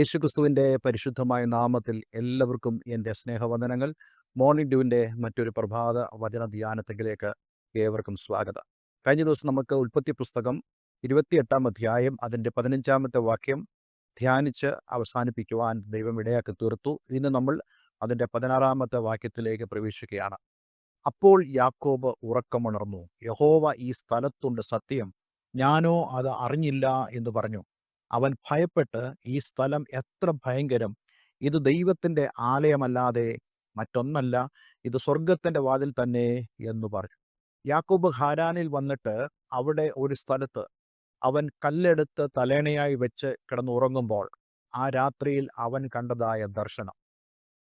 യേശുക്രിസ്തുവിന്റെ പരിശുദ്ധമായ നാമത്തിൽ എല്ലാവർക്കും എന്റെ സ്നേഹവന്ദനങ്ങൾ. മോർണിംഗ് ഡ്യൂവിന്റെ മറ്റൊരു പ്രഭാത വചന ധ്യാനത്തിലേക്ക് ഏവർക്കും സ്വാഗതം. കഴിഞ്ഞ ദിവസം നമുക്ക് ഉൽപ്പത്തി പുസ്തകം ഇരുപത്തിയെട്ടാം അധ്യായം അതിന്റെ പതിനഞ്ചാമത്തെ വാക്യം ധ്യാനിച്ച് അവസാനിപ്പിക്കുവാൻ ദൈവം ഇടയാക്കി തീർത്തു. ഇന്ന് നമ്മൾ അതിന്റെ പതിനാറാമത്തെ വാക്യത്തിലേക്ക് പ്രവേശിക്കുകയാണ്. അപ്പോൾ യാക്കോബ് ഉറക്കമുണർന്നു. യഹോവ ഈ സ്ഥലത്തുണ്ട് സത്യം. ഞാനോ അത് അറിഞ്ഞില്ല എന്ന് പറഞ്ഞു. അവൻ ഭയപ്പെട്ട് ഈ സ്ഥലം എത്ര ഭയങ്കരം. ഇത് ദൈവത്തിന്റെ ആലയമല്ലാതെ മറ്റൊന്നല്ല. ഇത് സ്വർഗത്തിന്റെ വാതിൽ തന്നെ എന്ന് പറഞ്ഞു. യാക്കൂബ് ഹാരാനിൽ വന്നിട്ട് അവിടെ ഒരു സ്ഥലത്ത് അവൻ കല്ലെടുത്ത് തലേണയായി വെച്ച് കിടന്നുറങ്ങുമ്പോൾ ആ രാത്രിയിൽ അവൻ കണ്ടതായ ദർശനം.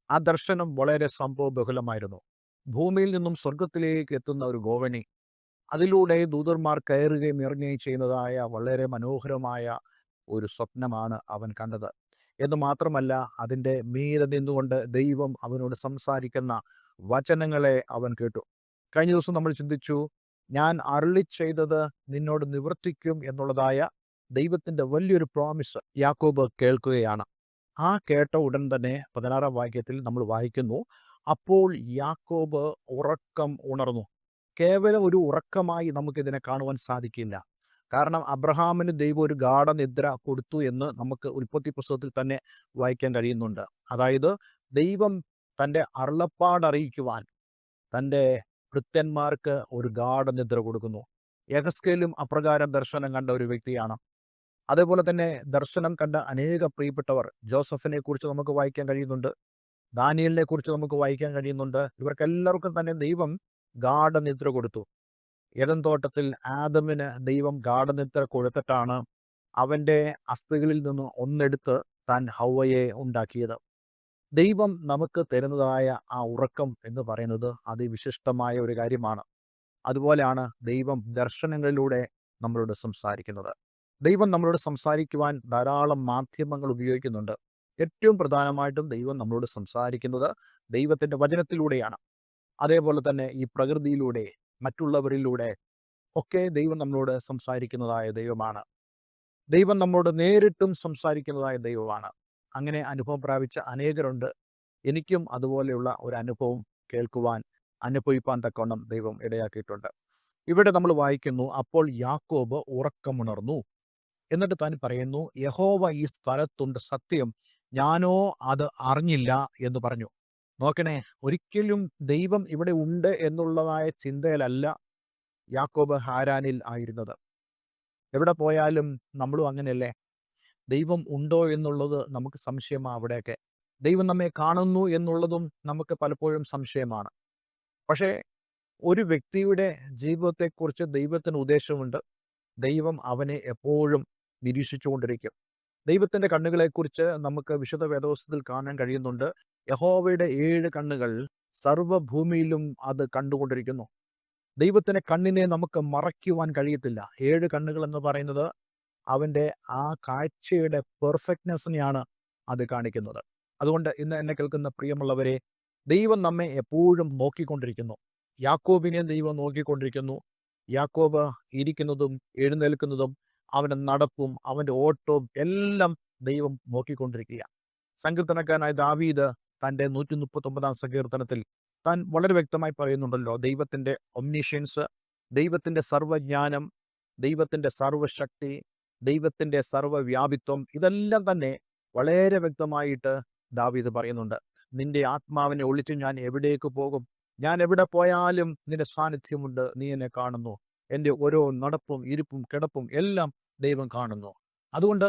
ആ ദർശനം വളരെ സംഭവബഹുലമായിരുന്നു ഭൂമിയിൽ നിന്നും സ്വർഗത്തിലേക്ക് എത്തുന്ന ഒരു ഗോവണി അതിലൂടെ ദൂതന്മാർ കയറുകയും ഇറങ്ങുകയും ചെയ്യുന്നതായ വളരെ മനോഹരമായ ഒരു സ്വപ്നമാണ് അവൻ കണ്ടത്. എന്ന് മാത്രമല്ല അതിന്റെ മീതെ നിന്നുകൊണ്ട് ദൈവം അവനോട് സംസാരിക്കുന്ന വചനങ്ങളെ അവൻ കേട്ടു. കഴിഞ്ഞ ദിവസം നമ്മൾ ചിന്തിച്ചു ഞാൻ അരുളി ചെയ്തത് നിന്നോട് നിവർത്തിക്കും എന്നുള്ളതായ ദൈവത്തിന്റെ വലിയൊരു പ്രോമിസ് യാക്കോബ് കേൾക്കുകയാണ്. ആ കേട്ട ഉടൻ തന്നെ പതിനാറാം വാക്യത്തിൽ നമ്മൾ വായിക്കുന്നു അപ്പോൾ യാക്കോബ് ഉറക്കം ഉണർന്നു. കേവലം ഒരു ഉറക്കമായി നമുക്കിതിനെ കാണുവാൻ സാധിക്കില്ല. കാരണം അബ്രഹാമിന് ദൈവം ഒരു ഗാഠനിദ്ര കൊടുത്തു എന്ന് നമുക്ക് ഉൽപ്പത്തി പുസ്തകത്തിൽ തന്നെ വായിക്കാൻ കഴിയുന്നുണ്ട്. അതായത് ദൈവം തന്റെ അരുളപ്പാടറിയിക്കുവാൻ തന്റെ ഭൃത്യന്മാർക്ക് ഒരു ഗാഠനിദ്ര കൊടുക്കുന്നു. യഹസ്കേലും അപ്രകാരം ദർശനം കണ്ട ഒരു വ്യക്തിയാണ്. അതേപോലെ തന്നെ ദർശനം കണ്ട അനേക പ്രിയപ്പെട്ടവർ ജോസഫിനെ കുറിച്ച് നമുക്ക് വായിക്കാൻ കഴിയുന്നുണ്ട് ദാനിയലിനെ കുറിച്ച് നമുക്ക് വായിക്കാൻ കഴിയുന്നുണ്ട്. ഇവർക്കെല്ലാവർക്കും തന്നെ ദൈവം ഗാഠനിദ്ര കൊടുത്തു. ഏതൻ തോട്ടത്തിൽ ആദമിന് ദൈവം ഗാഠനിദ്ര കൊടുത്തിട്ടാണ് അവന്റെ അസ്ഥികളിൽ നിന്ന് ഒന്നെടുത്ത് താൻ ഹൗവയെ ഉണ്ടാക്കിയത്. ദൈവം നമുക്ക് തരുന്നതായ ആ ഉറക്കം എന്ന് പറയുന്നത് അതിവിശിഷ്ടമായ ഒരു കാര്യമാണ്. അതുപോലെയാണ് ദൈവം ദർശനങ്ങളിലൂടെ നമ്മളോട് സംസാരിക്കുന്നത്. ദൈവം നമ്മളോട് സംസാരിക്കുവാൻ ധാരാളം മാധ്യമങ്ങൾ ഉപയോഗിക്കുന്നുണ്ട്. ഏറ്റവും പ്രധാനമായിട്ടും ദൈവം നമ്മളോട് സംസാരിക്കുന്നത് ദൈവത്തിന്റെ വചനത്തിലൂടെയാണ്. അതേപോലെ തന്നെ ഈ പ്രകൃതിയിലൂടെ മറ്റുള്ളവരിലൂടെ ഒക്കെ ദൈവം നമ്മളോട് സംസാരിക്കുന്നതായ ദൈവമാണ്. ദൈവം നമ്മോട് നേരിട്ടും സംസാരിക്കുന്നതായ ദൈവമാണ്. അങ്ങനെ അനുഭവം പ്രാപിച്ച അനേകരുണ്ട്. എനിക്കും അതുപോലെയുള്ള ഒരു അനുഭവം കേൾക്കുവാൻ അനുഭവിപ്പാൻ തക്കവണ്ണം ദൈവം ഇടയാക്കിയിട്ടുണ്ട്. ഇവിടെ നമ്മൾ വായിക്കുന്നു അപ്പോൾ യാക്കോബ് ഉറക്കമുണർന്നു. എന്നിട്ട് താൻ പറയുന്നു യഹോവ ഈ സ്ഥലത്തുണ്ട് സത്യം. ഞാനോ അത് അറിഞ്ഞില്ല എന്ന് പറഞ്ഞു. നോക്കണേ ഒരിക്കലും ദൈവം ഇവിടെ ഉണ്ട് എന്നുള്ളതായ ചിന്തയിലല്ല യാക്കോബ് ഹാരാനിൽ ആയിരുന്നത്. എവിടെ പോയാലും നമ്മളും അങ്ങനെയല്ലേ? ദൈവം ഉണ്ടോ എന്നുള്ളത് നമുക്ക് സംശയമാണ് അവിടെയൊക്കെ. ദൈവം നമ്മെ കാണുന്നു എന്നുള്ളതും നമുക്ക് പലപ്പോഴും സംശയമാണ്. പക്ഷേ ഒരു വ്യക്തിയുടെ ജീവിതത്തെക്കുറിച്ച് ദൈവത്തിന് ഉദ്ദേശമുണ്ട്. ദൈവം അവനെ എപ്പോഴും നിരീക്ഷിച്ചുകൊണ്ടിരിക്കും. ദൈവത്തിന്റെ കണ്ണുകളെക്കുറിച്ച് നമുക്ക് വിശുദ്ധ വേദോസ്തത്തിൽ കാണാൻ കഴിയുന്നുണ്ട്. യഹോവയുടെ ഏഴ് കണ്ണുകൾ സർവഭൂമിയിലും അത് കണ്ടുകൊണ്ടിരിക്കുന്നു. ദൈവത്തിന്റെ കണ്ണിനെ നമുക്ക് മറയ്ക്കുവാൻ കഴിയത്തില്ല. ഏഴ് കണ്ണുകൾ എന്ന് പറയുന്നത് അവന്റെ ആ കാഴ്ചയുടെ പെർഫെക്റ്റ്നെസ്സിനെയാണ് അത് കാണിക്കുന്നത്. അതുകൊണ്ട് ഇന്ന് എന്നെ കേൾക്കുന്ന പ്രിയമുള്ളവരെ ദൈവം നമ്മെ എപ്പോഴും നോക്കിക്കൊണ്ടിരിക്കുന്നു. യാക്കോബിനെ ദൈവം നോക്കിക്കൊണ്ടിരിക്കുന്നു. യാക്കോബ് ഇരിക്കുന്നതും എഴുന്നേൽക്കുന്നതും അവന്റെ നടപ്പും അവന്റെ ഓട്ടവും എല്ലാം ദൈവം നോക്കിക്കൊണ്ടിരിക്കുക സങ്കീർത്തനക്കാരനായ ദാവീദ് തന്റെ നൂറ്റി മുപ്പത്തൊമ്പതാം സങ്കീർത്തനത്തിൽ താൻ വളരെ വ്യക്തമായി പറയുന്നുണ്ടല്ലോ ദൈവത്തിന്റെ ഒംനിഷ്യൻസ് ദൈവത്തിന്റെ സർവജ്ഞാനം ദൈവത്തിന്റെ സർവശക്തി ദൈവത്തിന്റെ സർവവ്യാപിത്വം ഇതെല്ലാം തന്നെ വളരെ വ്യക്തമായിട്ട് ദാവീദ് പറയുന്നുണ്ട്. നിന്റെ ആത്മാവിനെ ഒളിച്ച് ഞാൻ എവിടേക്ക് പോകും? ഞാൻ എവിടെ പോയാലും നിന്റെ സാന്നിധ്യമുണ്ട്. നീ എന്നെ കാണുന്നു. എന്റെ ഓരോ നടപ്പും ഇരിപ്പും കിടപ്പും എല്ലാം ദൈവം കാണുന്നു. അതുകൊണ്ട്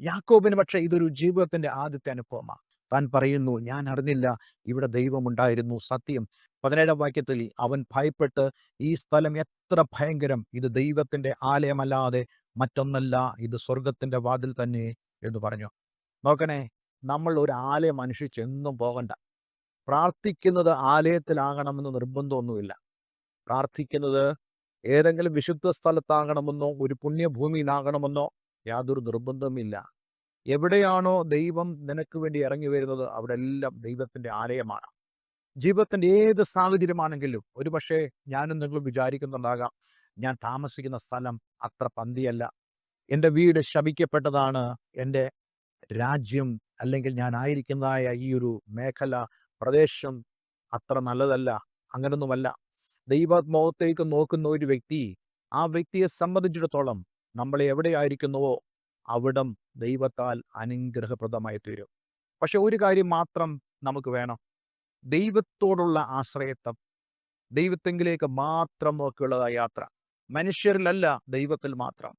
യാക്കോബിന് പക്ഷേ ഇതൊരു ജീവിതത്തിന്റെ ആദ്യത്തെ അനുഭവമാണ്. താൻ പറയുന്നു ഞാൻ അറിഞ്ഞില്ല ഇവിടെ ദൈവമുണ്ടായിരുന്നു. സത്യം. പതിനേഴാം വാക്യത്തിൽ അവൻ ഭയപ്പെട്ട് ഈ സ്ഥലം എത്ര ഭയങ്കരം ഇത് ദൈവത്തിന്റെ ആലയമല്ലാതെ മറ്റൊന്നല്ല ഇത് സ്വർഗത്തിന്റെ വാതിൽ തന്നെ എന്ന് പറഞ്ഞു. നോക്കണേ നമ്മൾ ഒരു ആലയം അനുഷ്ഠിച്ചെന്നും പോകണ്ട. പ്രാർത്ഥിക്കുന്നത് ആലയത്തിലാകണമെന്ന് നിർബന്ധമൊന്നുമില്ല. പ്രാർത്ഥിക്കുന്നത് ഏതെങ്കിലും വിശുദ്ധ സ്ഥലത്താകണമെന്നോ ഒരു പുണ്യഭൂമിയിലാകണമെന്നോ യാതൊരു നിർബന്ധവുമില്ല. എവിടെയാണോ ദൈവം നിനക്ക് വേണ്ടി ഇറങ്ങി വരുന്നത് അവിടെ എല്ലാം ദൈവത്തിന്റെ ആലയമാണ്. ജീവിതത്തിന്റെ ഏത് സാഹചര്യമാണെങ്കിലും ഒരു പക്ഷേ ഞാനും നിങ്ങളും വിചാരിക്കുന്നുണ്ടാകാം ഞാൻ താമസിക്കുന്ന സ്ഥലം അത്ര പന്തിയല്ല. എന്റെ വീട് ശപിക്കപ്പെട്ടതാണ് എന്റെ രാജ്യം അല്ലെങ്കിൽ ഞാൻ ആയിരിക്കുന്നതായ ഈ ഒരു മേഖല പ്രദേശം അത്ര നല്ലതല്ല അങ്ങനൊന്നുമല്ല. ദൈവാത്മോഹത്തേക്ക് നോക്കുന്ന ഒരു വ്യക്തി ആ വ്യക്തിയെ സംബന്ധിച്ചിടത്തോളം നമ്മൾ എവിടെയായിരിക്കുന്നുവോ അവിടം ദൈവത്താൽ അനുഗ്രഹപ്രദമായി തീരും പക്ഷെ ഒരു കാര്യം മാത്രം നമുക്ക് വേണം. ദൈവത്തോടുള്ള ആശ്രയത്വം ദൈവത്തെങ്കിലേക്ക് മാത്രം നോക്കിയുള്ളതായ യാത്ര. മനുഷ്യരിലല്ല ദൈവത്തിൽ മാത്രം.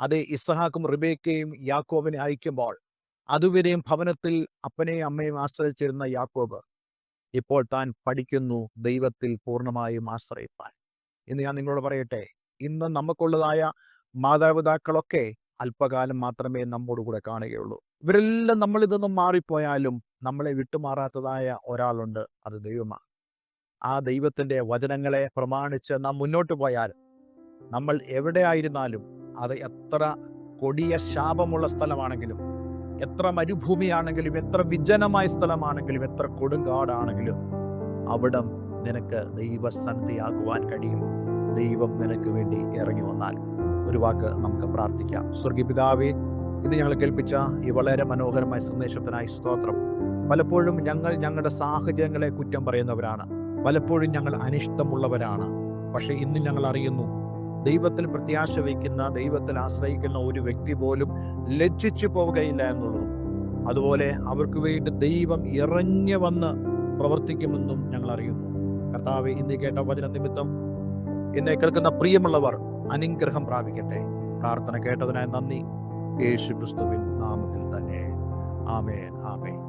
അത് ഇസഹാക്കും റിബേക്കയും യാക്കോബിനെ അയക്കുമ്പോൾ അതുവരെയും ഭവനത്തിൽ അപ്പനെയും അമ്മയും ആശ്രയിച്ചിരുന്ന യാക്കോബ് ഇപ്പോൾ താൻ പഠിക്കുന്നു ദൈവത്തിൽ പൂർണമായും ആശ്രയിപ്പാൻ. ഇന്ന് ഞാൻ നിങ്ങളോട് പറയട്ടെ ഇന്ന് നമുക്കുള്ളതായ മാതാപിതാക്കളൊക്കെ അല്പകാലം മാത്രമേ നമ്മോട് കൂടെ കാണുകയുള്ളൂ. ഇവരെല്ലാം നമ്മളിതൊന്നും മാറിപ്പോയാലും നമ്മളെ വിട്ടുമാറാത്തതായ ഒരാളുണ്ട് അത് ദൈവമാണ്. ആ ദൈവത്തിന്റെ വചനങ്ങളെ പ്രമാണിച്ച് നാം മുന്നോട്ട് പോയാൽ നമ്മൾ എവിടെയായിരുന്നാലും അത് എത്ര കൊടിയ ശാപമുള്ള സ്ഥലമാണെങ്കിലും എത്ര മരുഭൂമിയാണെങ്കിലും എത്ര വിജനമായ സ്ഥലമാണെങ്കിലും എത്ര കൊടുങ്കാടാണെങ്കിലും അവിടം നിനക്ക് ദൈവസന്ധിയാകുവാൻ കഴിയും. ദൈവം നിനക്ക് വേണ്ടി ഇറങ്ങി വന്നാൽ ഒരു വാക്ക് നമുക്ക് പ്രാർത്ഥിക്കാം. സ്വർഗീപിതാവേ ഇത് ഞങ്ങൾ കേൾപ്പിച്ച ഈ വളരെ മനോഹരമായ സന്ദേശത്തിനായി സ്തോത്രം. പലപ്പോഴും ഞങ്ങൾ ഞങ്ങളുടെ സാഹചര്യങ്ങളെ കുറ്റം പറയുന്നവരാണ്. പലപ്പോഴും ഞങ്ങൾ അനിഷ്ടമുള്ളവരാണ്. പക്ഷേ ഇന്ന് ഞങ്ങൾ അറിയുന്നു ദൈവത്തിൽ പ്രത്യാശ വയ്ക്കുന്ന ദൈവത്തിൽ ആശ്രയിക്കുന്ന ഒരു വ്യക്തി പോലും ലജ്ജിച്ചു പോവുകയില്ല എന്നുള്ളതും അതുപോലെ അവർക്ക് വേണ്ടി ദൈവം ഇറങ്ങി വന്ന് പ്രവർത്തിക്കുമെന്നും ഞങ്ങൾ അറിയുന്നു. കർത്താവ് ഇന്ന് കേട്ട വചന നിമിത്തം എന്നെ കേൾക്കുന്ന പ്രിയമുള്ളവർ അനുഗ്രഹം പ്രാപിക്കട്ടെ. പ്രാർത്ഥന കേട്ടതിനായി നന്ദി. യേശു ക്രിസ്തുവിൻ നാമത്തിൽ തന്നെ. ആമേൻ ആമേൻ.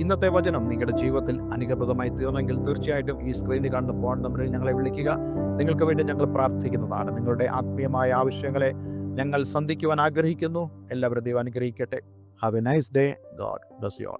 ഇന്നത്തെ വചനം നിങ്ങളുടെ ജീവിതത്തിൽ അനുഗ്രഹപ്രദമായി തീർന്നെങ്കിൽ തീർച്ചയായിട്ടും ഈ സ്ക്രീനിൽ കാണുന്ന ഫോൺ നമ്പറിൽ ഞങ്ങളെ വിളിക്കുക. നിങ്ങൾക്ക് വേണ്ടി ഞങ്ങൾ പ്രാർത്ഥിക്കുന്നതാണ്. നിങ്ങളുടെ ആത്മീയമായ ആവശ്യങ്ങളെ ഞങ്ങൾ സന്ധിക്കുവാൻ ആഗ്രഹിക്കുന്നു. എല്ലാവരും ദൈവം അനുഗ്രഹിക്കട്ടെ. Have a nice day God bless you all